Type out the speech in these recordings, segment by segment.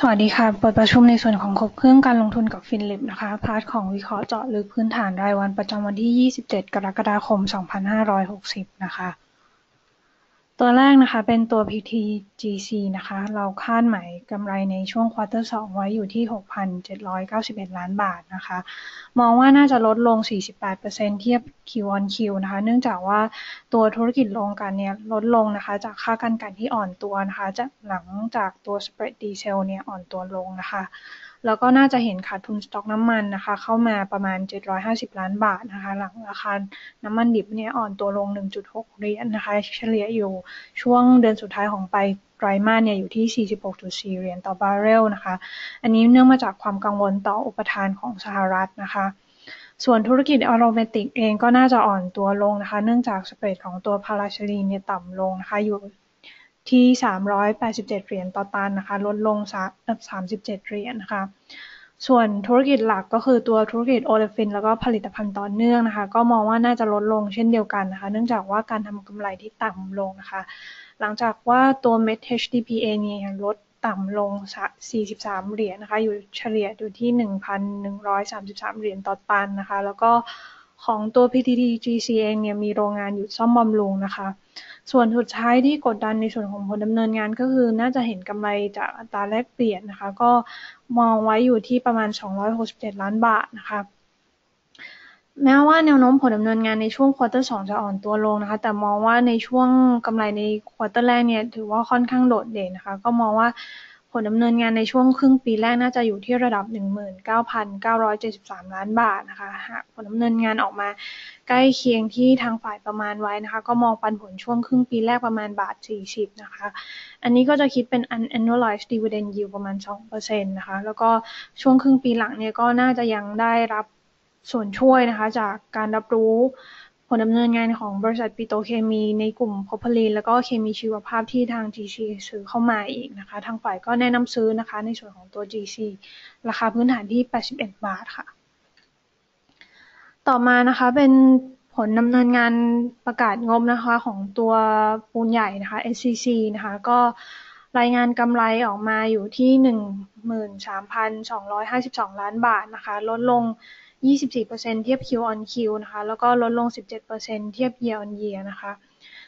สวัสดีค่ะเปิดประชุมในส่วนของครบเครื่องการลงทุนกับฟินลิปนะคะ พาร์ทของวิเคราะห์เจาะลึกพื้นฐานรายวันประจำวันที่ 27 กรกฎาคม 2560 นะคะ ตัวแรกนะคะ เป็นตัว PTGC นะคะ เราคาดหมายกำไรในช่วงควอเตอร์2ไว้อยู่ที่ 6,791 ล้านบาทนะคะ มองว่าน่าจะลดลง 48%เทียบ Q on Q นะคะ เนื่องจากว่าตัวธุรกิจโรงกันเนี่ยลดลงนะคะ จากค่ากันกันที่อ่อนตัวนะคะจากหลังจากตัว spread diesel เนี่ยอ่อนตัวลงนะคะ แล้วก็น่าจะเห็นขาดทุนสต็อกน้ำมันนะคะ เข้ามาประมาณ 750 ล้านบาทนะคะ หลังราคาน้ำมันดิบเนี่ยอ่อนตัวลง 1.6 เหรียญนนะคะ เฉลี่ยอยู่ช่วงเดือนสุดท้ายของไปไตรมาสเนี่ยอยู่ที่ 46.4 เหรียญต่อบาร์เรลนะคะ อันนี้เนื่องมาจากความกังวลต่ออุปทานของสหรัฐนะคะ ส่วนธุรกิจออโรเมติกเองก็น่าจะอ่อนตัวลงนะคะ เนื่องจากสเปรดของตัวพาราชลีนเนี่ยต่ำลงนะคะอยู่ ที่ 387 เหรียญต่อตันนะคะ ลดลง37 เหรียญนะคะ ส่วนธุรกิจหลักก็คือตัวธุรกิจโอเลฟิน แล้วก็ผลิตภัณฑ์ต่อเนื่องนะคะ ก็มองว่าน่าจะลดลงเช่นเดียวกันนะคะ เนื่องจากว่าการทำกำไรที่ต่ำลงนะคะ หลังจากว่าตัวเม็ด HDPE เนี่ยลดต่ำลง 43 เหรียญนะคะ อยู่เฉลี่ยอยู่ที่ 1,133 เหรียญต่อตันนะคะ แล้วก็ ของตัว PTTGC เองเนี่ยมีโรงงานหยุดซ่อมบำรุงนะคะ ส่วนสุดท้ายที่กดดันในส่วนของผลดำเนินงานก็คือน่าจะเห็นกำไรจากอัตราแลกเปลี่ยนนะคะ ก็มองไว้อยู่ที่ประมาณ 267 ล้านบาทนะคะแม้ว่าแนวโน้มผลดำเนินงานในช่วงควอเตอร์สองจะอ่อนตัวลงนะคะ แต่มองว่าในช่วงกำไรในควอเตอร์แรกเนี่ยถือว่าค่อนข้างโดดเด่นนะคะ ก็มองว่า ลดำเนินงานในช่วงครึ่งปีแรกน่าจะอยู่ที่ระดับ 19,973 ล้านบาทนะคะหากผลดำเนินงานออกมาใกล้เคียงที่ทางฝ่ายประมาณไว้นะคะ ก็มองปันผลช่วงครึ่งปีแรกประมาณบาท 40 นะคะ อันนี้ก็จะคิดเป็น annualized dividend yield ประมาณ 2%นะคะ แล้วก็ช่วงครึ่งปีหลังเนี่ยก็น่าจะยังได้รับส่วนช่วยนะคะ จากการรับรู้ ผลดำเนินงานของบริษัทปิโตเคมีในกลุ่มพอพลีน แล้วก็เคมีชีวภาพที่ทาง GC ซื้อเข้ามาอีกนะคะ ทางฝ่ายก็แนะนำซื้อนะคะ ในส่วนของตัว GC ราคาพื้นฐานที่ 81 บาทค่ะ ต่อมานะคะเป็นผลดำเนินงานประกาศงบนะคะของตัวปูนใหญ่นะคะ SCC นะคะ ก็รายงานกำไรออกมาอยู่ที่ 13,252 ล้านบาทนะคะ ลดลง 24%เทียบ Q on Q นะคะ แล้วก็ลดลง 17%เทียบ Year on Year นะคะ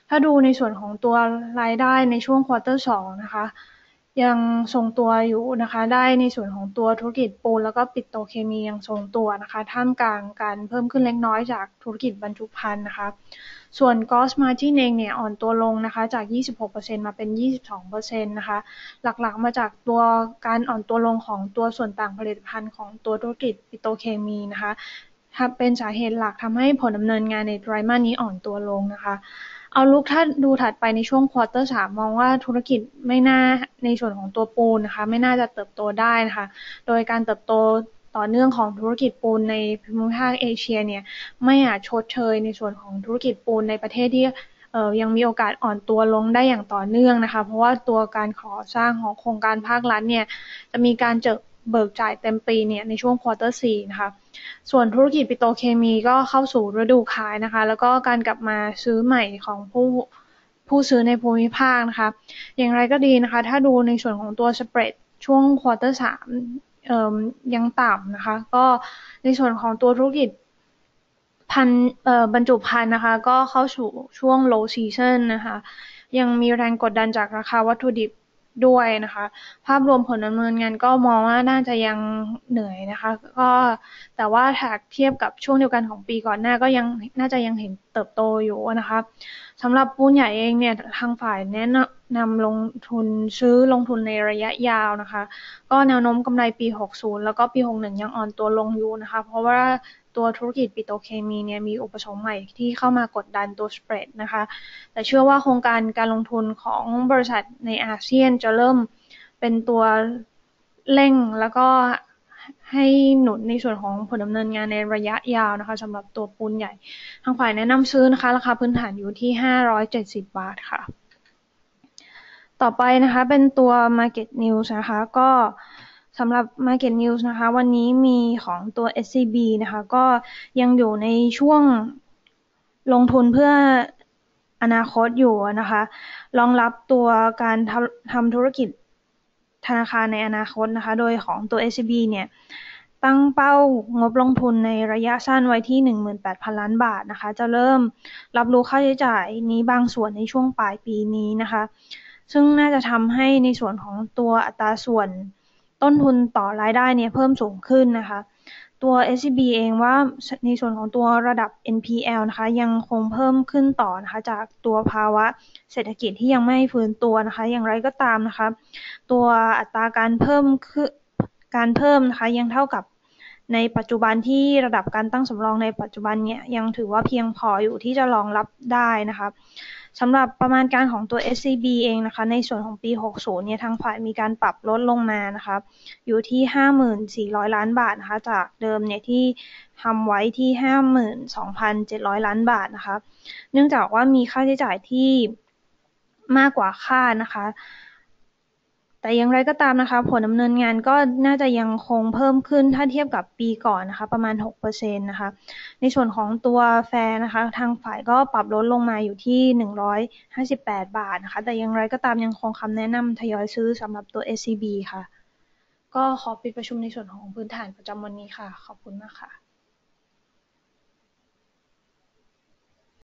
ถ้าดูในส่วนของตัวรายได้ในช่วงควอเตอร์สองนะคะ ยังทรงตัวอยู่นะคะ ได้ในส่วนของตัวธุรกิจปูนแล้วก็ปิโตเคมียังทรงตัวนะคะ ท่ามกลางการเพิ่มขึ้นเล็กน้อยจากธุรกิจบรรจุภัณฑ์นะคะ ส่วน gross margin เองเนี่ยอ่อนตัวลงนะคะจาก 26%มาเป็น 22%นะคะ หลักๆมาจากตัวการอ่อนตัวลงของตัวส่วนต่างผลิตภัณฑ์ของตัวธุรกิจปิโตเคมีนะคะเป็นสาเหตุหลักทำให้ผลดำเนินงานในไตรมาสนี้อ่อนตัวลงนะคะ เอาลุกถ้าดูถัดไปในช่วงควอเตอร์สามมองว่าธุรกิจไม่น่าในส่วนของตัวปูนนะคะ ไม่น่าจะเติบโตได้นะคะ โดยการเติบโตต่อเนื่องของธุรกิจปูนในภูมิภาคเอเชียเนี่ยไม่อาจชดเชยในส่วนของธุรกิจปูนในประเทศที่ยังมีโอกาสอ่อนตัวลงได้อย่างต่อเนื่องนะคะ เพราะว่าตัวการขอสร้างของโครงการภาครัฐเนี่ยจะมีการเจอ เบิกจ่ายเต็มปีเนี่ยในช่วงควอเตอร์สี่นะคะ ส่วนธุรกิจปิโตเคมีก็เข้าสู่ฤดูขายนะคะ แล้วก็การกลับมาซื้อใหม่ของผู้ผู้ซื้อในภูมิภาคนะคะ อย่างไรก็ดีนะคะ ถ้าดูในส่วนของตัวสเปรดช่วงควอเตอร์สามยังต่ำนะคะ ก็ในส่วนของตัวธุรกิจพันบรรจุภัณฑ์นะคะ ก็เข้าสู่ช่วง low season นะคะ ยังมีแรงกดดันจากราคาวัตถุดิบ ด้วยนะคะ ภาพรวมผลดำเนินงานก็มองว่าน่าจะยังเหนื่อยนะคะ ก็แต่ว่าหากเทียบกับช่วงเดียวกันของปีก่อนหน้าก็ยังน่าจะยังเห็นเติบโตอยู่นะคะสำหรับปูนใหญ่เองเนี่ยทางฝ่ายแนะนำลงทุนซื้อลงทุนในระยะยาวนะคะ ก็แนวโน้มกำไรปี 60 แล้วก็ปี 61 ยังอ่อนตัวลงอยู่นะคะ เพราะว่า ตัวธุรกิจปิโตเคมีเนี่ยมีอุปสงค์ใหม่ที่เข้ามากดดันตัวสเปรดนะคะ แต่เชื่อว่าโครงการการลงทุนของบริษัทในอาเซียนจะเริ่มเป็นตัวเร่งแล้วก็ให้หนุนในส่วนของผลดำเนินงานในระยะยาวนะคะสำหรับตัวปูนใหญ่ ทางฝ่ายแนะนำซื้อนะคะ ราคาพื้นฐานอยู่ที่ 570 บาทค่ะ ต่อไปนะคะเป็นตัว Market News นะคะ ก็ สำหรับ Market News นะคะ วันนี้มีของตัว SCB นะคะ ก็ยังอยู่ในช่วงลงทุนเพื่ออนาคตอยู่นะคะรองรับตัวการทำทำธุรกิจธนาคารในอนาคตนะคะ โดยของตัว SCB เนี่ย ตั้งเป้างบลงทุนในระยะสั้นไว้ที่ 18,000 ล้านบาทนะคะ จะเริ่มรับรู้ค่าใช้จ่ายนี้บางส่วนในช่วงปลายปีนี้นะคะ ซึ่งน่าจะทำให้ในส่วนของตัวอัตราส่วน ต้นทุนต่อรายได้เนี่ยเพิ่มสูงขึ้นนะคะ ตัว SCB เองว่าในส่วนของตัวระดับ NPL นะคะ ยังคงเพิ่มขึ้นต่อนะคะ จากตัวภาวะเศรษฐกิจที่ยังไม่ฟื้นตัวนะคะ อย่างไรก็ตามนะคะ ตัวอัตราการเพิ่มคือการเพิ่มนะคะยังเท่ากับในปัจจุบันที่ระดับการตั้งสำรองในปัจจุบันเนี่ยยังถือว่าเพียงพออยู่ที่จะรองรับได้นะคะ สำหรับประมาณการของตัว SCB เองนะคะ ในส่วนของปี 60 เนี่ย ทางฝ่ายมีการปรับลดลงมานะคะ อยู่ที่ 54,000 ล้านบาทนะคะ จากเดิมเนี่ยที่ทำไว้ที่ 52,700 ล้านบาทนะคะ เนื่องจากว่ามีค่าใช้จ่ายที่มากกว่าค่านะคะ แต่อย่างไรก็ตามนะคะ ผลดำเนินงานก็น่าจะยังคงเพิ่มขึ้นถ้าเทียบกับปีก่อนนะคะ ประมาณ 6%นะคะ ในส่วนของตัวแฟร์นะคะ ทางฝ่ายก็ปรับลดลงมาอยู่ที่ 158 บาทนะคะ แต่อย่างไรก็ตามยังคงคำแนะนำทยอยซื้อสำหรับตัว SCB ค่ะ ก็ขอปิดประชุมในส่วนของพื้นฐานประจำวันนี้ค่ะ ขอบคุณมากค่ะ